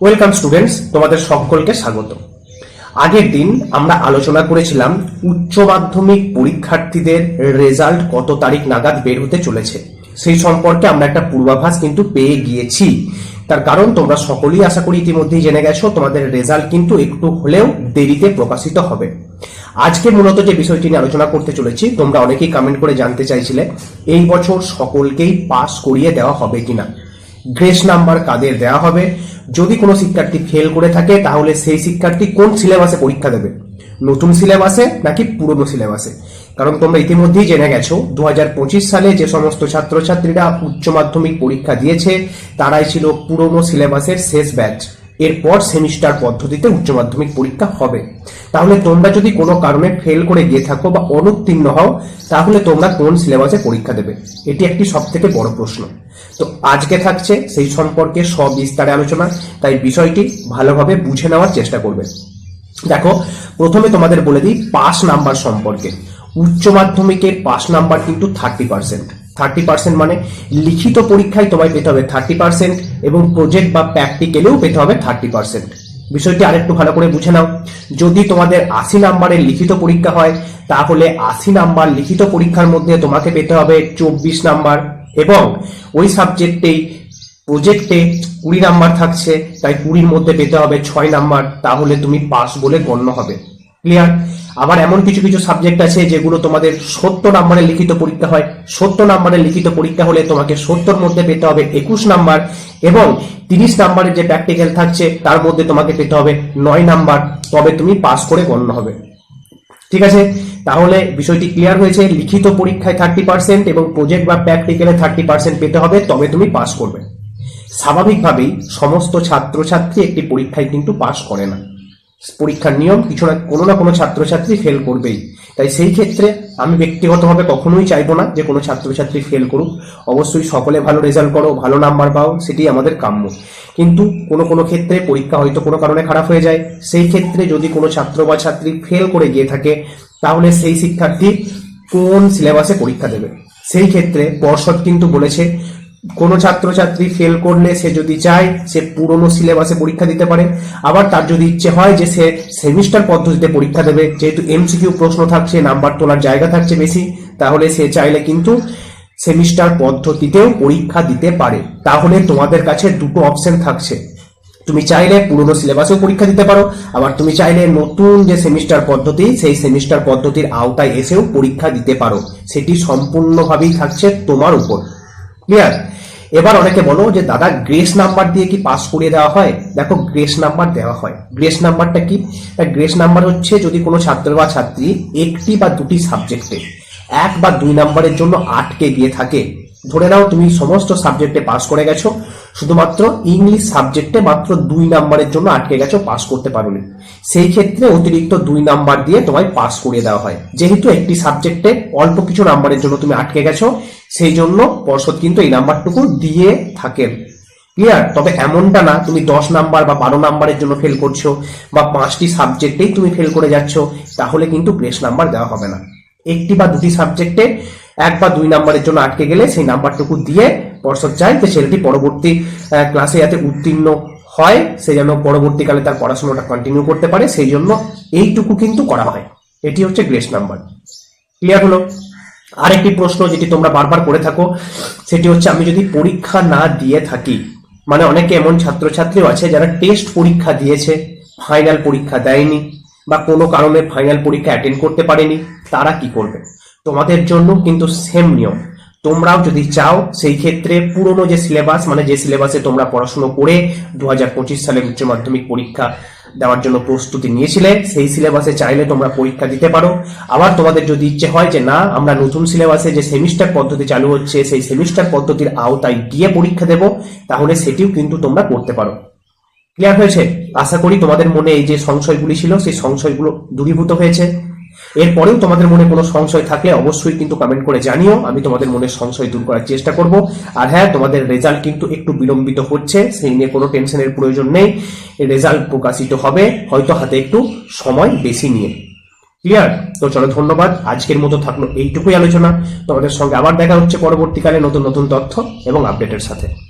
Welcome students তোমাদের সকলকে স্বাগত। আগের দিন আমরা আলোচনা করেছিলাম উচ্চ মাধ্যমিক পরীক্ষার্থীদের রেজাল্ট কত তারিখ নাগাদ বের হতে চলেছে। সেই সম্পর্কে আমরা একটা পূর্বাভাস কিন্তু পেয়ে গিয়েছি। তার কারণ তোমরা সকলেই আশা করি ইতিমধ্যেই জেনে গেছো, তোমাদের রেজাল্ট কিন্তু একটু হলেও দেরিতে প্রকাশিত হবে। আজকে মূলত যে বিষয়টি নিয়ে আলোচনা করতে চলেছি, তোমরা অনেকেই কমেন্ট করে জানতে চাইছিলে, এই বছর সকলকেই পাস করিয়ে দেওয়া হবে কিনা। গ্রেস নাম্বার কাদের দেওয়া হবে? যদি কোনো শিক্ষার্থী ফেল করে থাকে, তাহলে সেই শিক্ষার্থী কোন সিলেবাসে পরীক্ষা দেবে? নতুন সিলেবাসে নাকি পুরনো সিলেবাসে কারণ তোমরা ইতিমধ্যেই জেনে গেছো দু হাজার পঁচিশ সালে যে সমস্ত ছাত্রছাত্রীরা উচ্চ মাধ্যমিক পরীক্ষা দিয়েছে, তারাই ছিল পুরনো সিলেবাসের শেষ ব্যাচ এরপর সেমিস্টার পদ্ধতিতে উচ্চ মাধ্যমিক পরীক্ষা হবে। তাহলে তোমরা যদি কোনো কারণে ফেল করে গিয়ে থাকো বা অনুত্তীর্ণ হও, তাহলে তোমরা কোন সিলেবাসে পরীক্ষা দেবে? এটি একটি সব থেকে বড় প্রশ্ন। তো আজকে থাকছে সেই সম্পর্কে সবিস্তারে আলোচনা, তাই বিষয়টি ভালোভাবে বুঝে নেওয়ার চেষ্টা করবে। দেখো, প্রথমে তোমাদের বলে দিই, পাস নাম্বার সম্পর্কে। উচ্চ মাধ্যমিকের পাস নাম্বার কিন্তু থার্টি পার্সেন্ট থার্টি পার্সেন্ট মানে লিখিত পরীক্ষায় তোমায় পেতে হবে থার্টি পার্সেন্ট এবং প্রজেক্ট বা প্র্যাকটিক্যালেও পেতে হবে থার্টি পার্সেন্ট বিষয়টি আরেকটু ভালো করে বুঝে নাও। যদি তোমাদের আশি নাম্বারের লিখিত পরীক্ষা হয়, তাহলে আশি নাম্বার লিখিত পরীক্ষার মধ্যে তোমাকে পেতে হবে চব্বিশ নাম্বার এবং ওই সাবজেক্টেই প্রজেক্টে কুড়ি নাম্বার থাকছে, তাই কুড়ির মধ্যে পেতে হবে ছয় নাম্বার, তাহলে তুমি পাস বলে গণ্য হবে। ক্লিয়ার আবার এমন কিছু কিছু সাবজেক্ট আছে যেগুলো তোমাদের সত্তর নাম্বারের লিখিত পরীক্ষা হয়। সত্তর নাম্বারের লিখিত পরীক্ষা হলে তোমাকে সত্তর মধ্যে পেতে হবে একুশ নাম্বার এবং তিরিশ নাম্বারের যে প্র্যাকটিক্যাল থাকছে, তার মধ্যে তোমাকে পেতে হবে নয় নাম্বার তবে তুমি পাস করে গণ্য হবে। ঠিক আছে? তাহলে বিষয়টি ক্লিয়ার হয়েছে। লিখিত পরীক্ষায় থার্টি পার্সেন্ট এবং প্রজেক্ট বা প্র্যাকটিক্যালে থার্টি পার্সেন্ট পেতে হবে, তবে তুমি পাস করবে। স্বাভাবিকভাবেই সমস্ত ছাত্রছাত্রী একটি পরীক্ষায় কিন্তু পাস করে না। পরীক্ষার নিয়ম কিছু না, কোনো না কোনো ছাত্রছাত্রী ফেল করবেই। তাই সেই ক্ষেত্রে আমি ব্যক্তিগতভাবে কখনোই চাইব না যে কোনো ছাত্রছাত্রী ফেল করুক। অবশ্যই সকলে ভালো রেজাল্ট করো, ভালো নাম্বার পাও, সেটি আমাদের কাম্য। কিন্তু কোনো কোনো ক্ষেত্রে পরীক্ষা হয়তো কোনো কারণে খারাপ হয়ে যায়। সেই ক্ষেত্রে যদি কোনো ছাত্র বা ছাত্রী ফেল করে গিয়ে থাকে, তাহলে সেই শিক্ষার্থী কোন সিলেবাসে পরীক্ষা দেবে? সেই ক্ষেত্রে পর্ষদ কিন্তু বলেছে কোনো ছাত্রছাত্রী ফেল করলে সে যদি চায়, সে পুরনো সিলেবাসে পরীক্ষা দিতে পারে। আবার তার যদি ইচ্ছে হয় যে সে সেমিস্টার পদ্ধতিতে পরীক্ষা দেবে। যেহেতু এমসিকিউ প্রশ্ন থাকছে নাম্বার তোলার জায়গা থাকছে বেশি, তাহলে সে চাইলে কিন্তু সেমিস্টার পদ্ধতিতেও পরীক্ষা দিতে পারে। তাহলে তোমাদের কাছে দুটো অপশন থাকছে। তুমি চাইলে পুরনো সিলেবাসেও পরীক্ষা দিতে পারো, আবার তুমি চাইলে নতুন যে সেমিস্টার পদ্ধতি, সেই সেমিস্টার পদ্ধতির আওতায় এসেও পরীক্ষা দিতে পারো। সেটি সম্পূর্ণভাবেই থাকছে তোমার উপর। ক্লিয়ার এবার অনেকে বলো যে, দাদা গ্রেস নাম্বার দিয়ে কি পাস করিয়ে দেওয়া হয়? দেখো গ্রেস নাম্বার দেওয়া হয়। গ্রেস নাম্বারটা কি? গ্রেস নাম্বার হচ্ছে যদি কোনো ছাত্র বা ছাত্রী একটি বা দুটি সাবজেক্টে এক বা দুই নাম্বারের জন্য আটকে গিয়ে থাকে ধরে নাও তুমি সমস্ত সাবজেক্টে পাস করে গেছো, শুধুমাত্র ইংলিশ সাবজেক্টে মাত্র দুই নাম্বারের জন্য আটকে গেছো পাস করতে পারোনি। সেই ক্ষেত্রে অতিরিক্ত দুই নাম্বার দিয়ে তোমায় পাস করিয়ে দেওয়া হয়। যেহেতু একটি সাবজেক্টে অল্প কিছু নাম্বারের জন্য তুমি আটকে গেছো, সেই জন্য পর্ষদ কিন্তু এই নাম্বারটুকু দিয়ে থাকেন ক্লিয়ার তবে এমনটা না, তুমি দশ নাম্বার বা বারো নাম্বারের জন্য ফেল করছ বা পাঁচটি সাবজেক্টেই তুমি ফেল করে যাচ্ছ, তাহলে কিন্তু গ্রেস নাম্বার দেওয়া হবে না। একটি বা দুটি সাবজেক্টে এক বা দুই নাম্বারের জন্য আটকে গেলে সেই নাম্বারটুকু দিয়ে পর্ষদ চায় যে ছেলেটি পরবর্তী ক্লাসে যাতে উত্তীর্ণ হয়, সে যেন পরবর্তীকালে তার পড়াশোনাটা কন্টিনিউ করতে পারে, সেই জন্য এইটুকু কিন্তু করা হয়। এটি হচ্ছে গ্রেস নাম্বার ক্লিয়ার হলো? আরেকটি প্রশ্ন যেটি তোমরা বারবার করে থাকো, সেটি হচ্ছে আমি যদি পরীক্ষা না দিয়ে থাকি মানে অনেকে এমন ছাত্রছাত্রীও আছে যারা টেস্ট পরীক্ষা দিয়েছে ফাইনাল পরীক্ষা দেয়নি, বা কোনো কারণে ফাইনাল পরীক্ষা অ্যাটেন্ড করতে পারেনি, তারা কি করবে? তোমাদের জন্য কিন্তু সেম নিয়ম। তোমরাও যদি চাও, সেই ক্ষেত্রে পুরনো যে সিলেবাস মানে যে সিলেবাসে তোমরা পড়াশুনো করে দু সালের উচ্চ মাধ্যমিক পরীক্ষা দেওয়ার জন্য প্রস্তুতি নিয়েছিলে, সেই সিলেবাসে চাইলে তোমরা পরীক্ষা দিতে পারো। আবার তোমাদের যদি ইচ্ছে হয় যে না, আমরা নতুন সিলেবাসে যে সেমিস্টার পদ্ধতি চালু হচ্ছে, সেই সেমিস্টার পদ্ধতির আওতায় গিয়ে পরীক্ষা দেব, তাহলে সেটিও কিন্তু তোমরা করতে পারো। ক্লিয়ার হয়েছে? আশা করি তোমাদের মনে এই যে সংশয়গুলি ছিল, সেই সংশয়গুলো দূরীভূত হয়েছে। এরপরেও তোমাদের মনে কোনো সংশয় থাকলে অবশ্যই কিন্তু কমেন্ট করে জানিও। আমি তোমাদের মনের সংশয় দূর করার চেষ্টা করব। আর হ্যাঁ তোমাদের রেজাল্ট কিন্তু একটু বিলম্বিত হচ্ছে। সেই নিয়ে কোনো টেনশনের প্রয়োজন নেই। রেজাল্ট প্রকাশিত হবে। হয়তো হাতে একটু সময় বেশি নিয়ে। ক্লিয়ার তো চলো, ধন্যবাদ। আজকের মতো থাকল এইটুকুই আলোচনা। তোমাদের সঙ্গে আবার দেখা হচ্ছে পরবর্তীকালে নতুন নতুন তথ্য এবং আপডেটের সাথে।